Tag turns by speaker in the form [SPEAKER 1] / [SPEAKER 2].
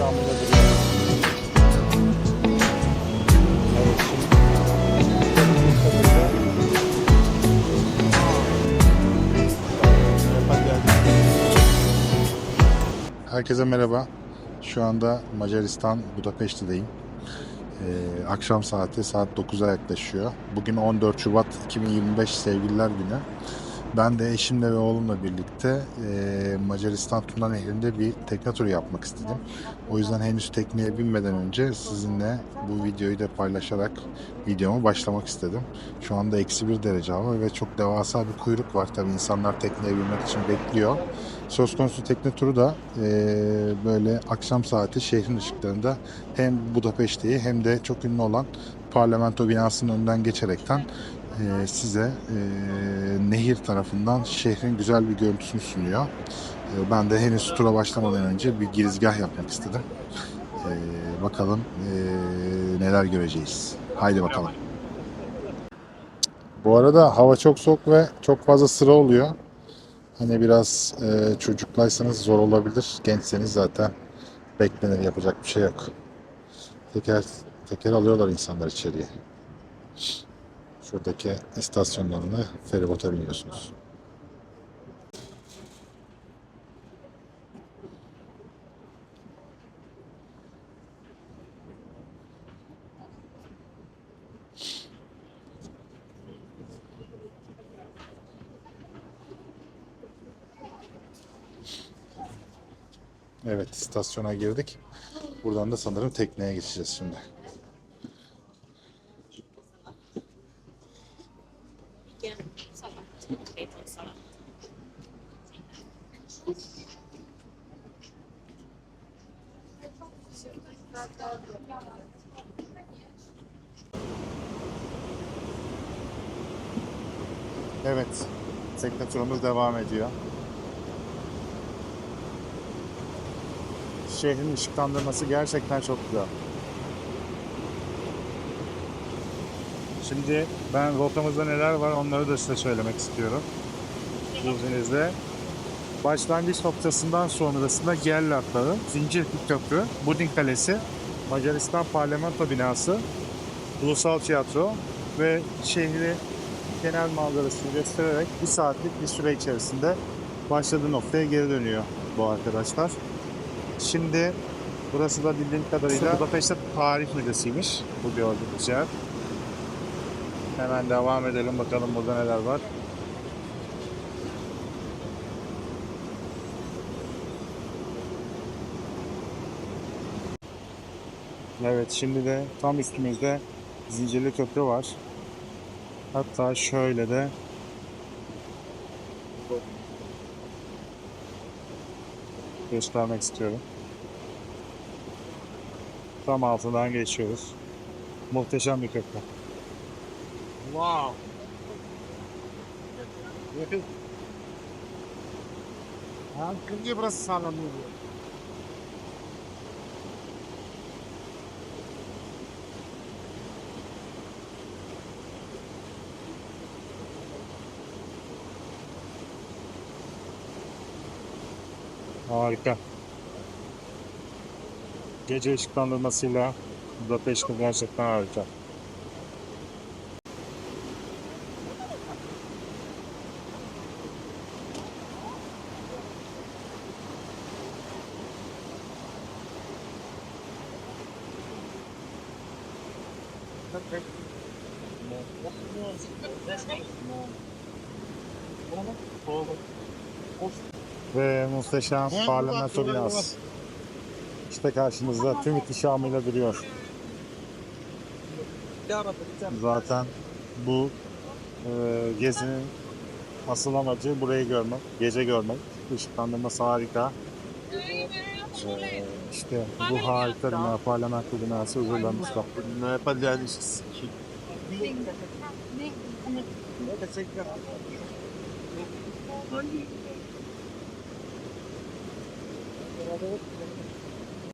[SPEAKER 1] ihtişamıyla duruyor. Herkese merhaba. Şu anda Macaristan Budapeşte'deyim. Ee, akşam saati saat 9'a yaklaşıyor. Bugün 14 Şubat 2025 Sevgililer Günü. Ben de eşimle ve oğlumla birlikte e, Macaristan Tuna Nehri'nde bir tekne turu yapmak istedim. O yüzden henüz tekneye binmeden önce sizinle bu videoyu da paylaşarak videoma başlamak istedim. Şu anda eksi bir derece hava ve çok devasa bir kuyruk var. Tabii insanlar tekneye binmek için bekliyor. Söz konusu tekne turu da e, böyle akşam saati şehrin ışıklarında hem Budapeşte'yi hem de çok ünlü olan parlamento binasının önünden geçerekten e, size e, nehir tarafından şehrin güzel bir görüntüsünü sunuyor. E, ben de henüz tura başlamadan önce bir girizgah yapmak istedim. E, bakalım e, neler göreceğiz. Haydi bakalım. Bu arada hava çok soğuk ve çok fazla sıra oluyor. Hani biraz çocuklaysanız zor olabilir. Gençseniz zaten beklenir yapacak bir şey yok. Teker teker alıyorlar insanlar içeriye. Şuradaki istasyonlarını feribota biniyorsunuz. Evet istasyona girdik. Buradan da sanırım tekneye geçeceğiz şimdi. Evet, tekne turumuz devam ediyor. Şehrin ışıklandırması gerçekten çok güzel. Şimdi ben rotamızda neler var onları da size söylemek istiyorum. İzninizle. Başlangıç noktasından sonrasında Gel Atları, Zincirli Köprü, Budin Kalesi, Macaristan Parlamento Binası, Ulusal Tiyatro ve şehri genel manzarasını göstererek bir saatlik bir süre içerisinde başladığı noktaya geri dönüyor bu arkadaşlar. Şimdi burası da bildiğim kadarıyla Budapeşte Tarih Müzesi'ymiş bu gördüğünüz yer. Hemen devam edelim bakalım burada neler var. Evet şimdi de tam üstümüzde Zincirli Köprü var. Hatta şöyle de göstermek istiyorum. Tam altından geçiyoruz. Muhteşem bir köprü.
[SPEAKER 2] Wow. Hangi burası sallanıyor?
[SPEAKER 1] Harika. Gece ışıklandırmasıyla Budapeşte gerçekten harika. Ve muhteşem parlamento binası. İşte karşımızda tüm ihtişamıyla duruyor. Zaten bu e, gezinin asıl amacı burayı görmek, gece görmek. Işıklandırması harika. E, işte bu harika bina, parlamento binası hazırlanmışlar.
[SPEAKER 2] Ne yapacağız? 가지고